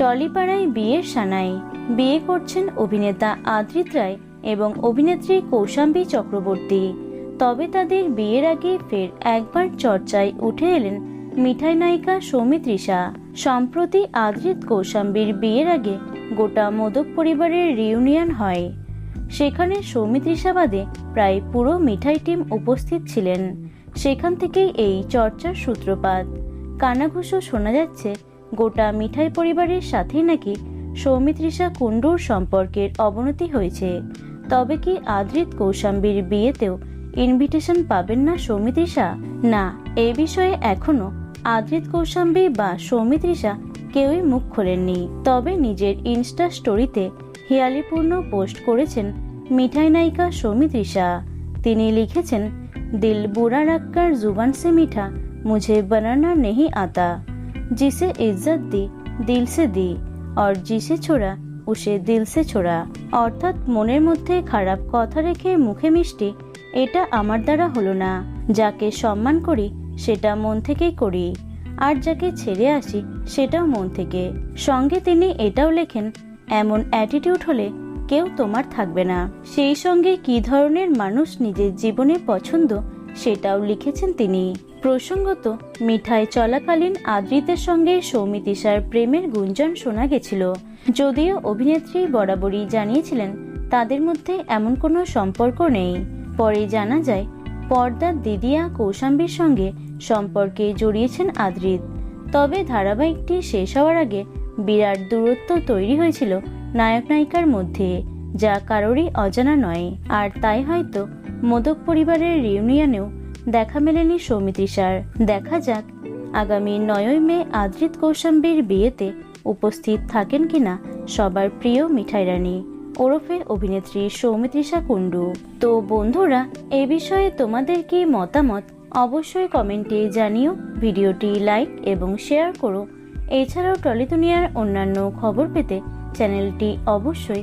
টলিপাড়ায় বিয়ের সানাই। বিয়ে করছেন অভিনেতা আদ্রিত রায় এবং অভিনেত্রী কৌশাম্বী চক্রবর্তী। তবে তাদের বিয়ের আগে ফের একবার চর্চায় উঠে এলেন মিঠাই নায়িকা সৌমিত্রিষা সম্প্রতি আদ্রিত কৌশাম্বীর বিয়ের আগে গোটা মোদক পরিবারের রিউনিয়ন হয়। সেখানে সৌমিত্রিষা বাদে প্রায় পুরো মিঠাই টিম উপস্থিত ছিলেন। সেখান থেকেই এই চর্চার সূত্রপাত। কানাঘুষো শোনা যাচ্ছে গোটা মিঠাই পরিবারের সাথে নাকি সৌমিত্রিষা কুণ্ডুর সম্পর্কের অবনতি হয়েছে। তবে কি আদ্রিত কৌশাম্বীর বিয়েতেও ইনভিটেশন পাবেন না সৌমিত্রিষা না, এ বিষয়ে এখনও আদ্রিত কৌশাম্বী বা সৌমিত্রিষা কেউই মুখ খোলেননি। তবে নিজের ইনস্টা স্টোরিতে হিয়ালিপূর্ণ পোস্ট করেছেন মিঠাই নায়িকা সৌমিত্রিষা তিনি লিখেছেন, দিল বুড়া রাক্কার জুবান সে মিঠা, মুঝে বানানা নেহি আতা। जिसे इज्जत दी दिल से दी और जिसे ছোড়া উসে দিল সে ছোড়া অর্থাৎ মনের মধ্যে খারাপ কথা রেখে মুখে মিষ্টি এটা আমার দ্বারা হলো না যাকে সম্মান করি সেটা মন থেকেই করি আর যাকে ছেড়ে আসি সেটাও মন থেকে সঙ্গে তিনি এটাও লেখেন এমন অ্যাটিটিউড হলে কেউ তোমার থাকবে না সেই সঙ্গে কি ধরনের মানুষ নিজের জীবনে পছন্দ সেটাও লিখেছেন তিনি। প্রসঙ্গত, মিঠাই চলাকালীন আদ্রিতের সঙ্গে সৌমিতিশার প্রেমের গুঞ্জন শোনা গেছিল। যদিও অভিনেত্রী বরাবরই জানিয়েছিলেন, তাদের মধ্যে এমন কোনো সম্পর্ক নেই। পরে জানা যায়, পর্দার দিদিয়া কৌশাম্বীর সঙ্গে সম্পর্কে জড়িয়েছেন আদ্রিত। তবে ধারাবাহিকটি শেষ হওয়ার আগে বিরাট দূরত্ব তৈরি হয়েছিল নায়ক নায়িকার মধ্যে। যা কারোরই অজানা নয়। আর তাই হয়তো মোদক পরিবারের রিউনিয়নেও দেখা মেলেনি সৌমিত্রিষার দেখা যাক, আগামী নয়ই মে আদ্রিত কৌশাম্বীর বিয়েতে উপস্থিত থাকেন কিনা সবার প্রিয় মিঠাই রানী। ওরফে অভিনেত্রী সৌমিত্রিষা কুণ্ডু। তো বন্ধুরা, এ বিষয়ে তোমাদের কি মতামত অবশ্যই কমেন্টে জানিও। ভিডিওটি লাইক এবং শেয়ার করো। এছাড়াও টলি দুনিয়ার অন্যান্য খবর পেতে চ্যানেলটি অবশ্যই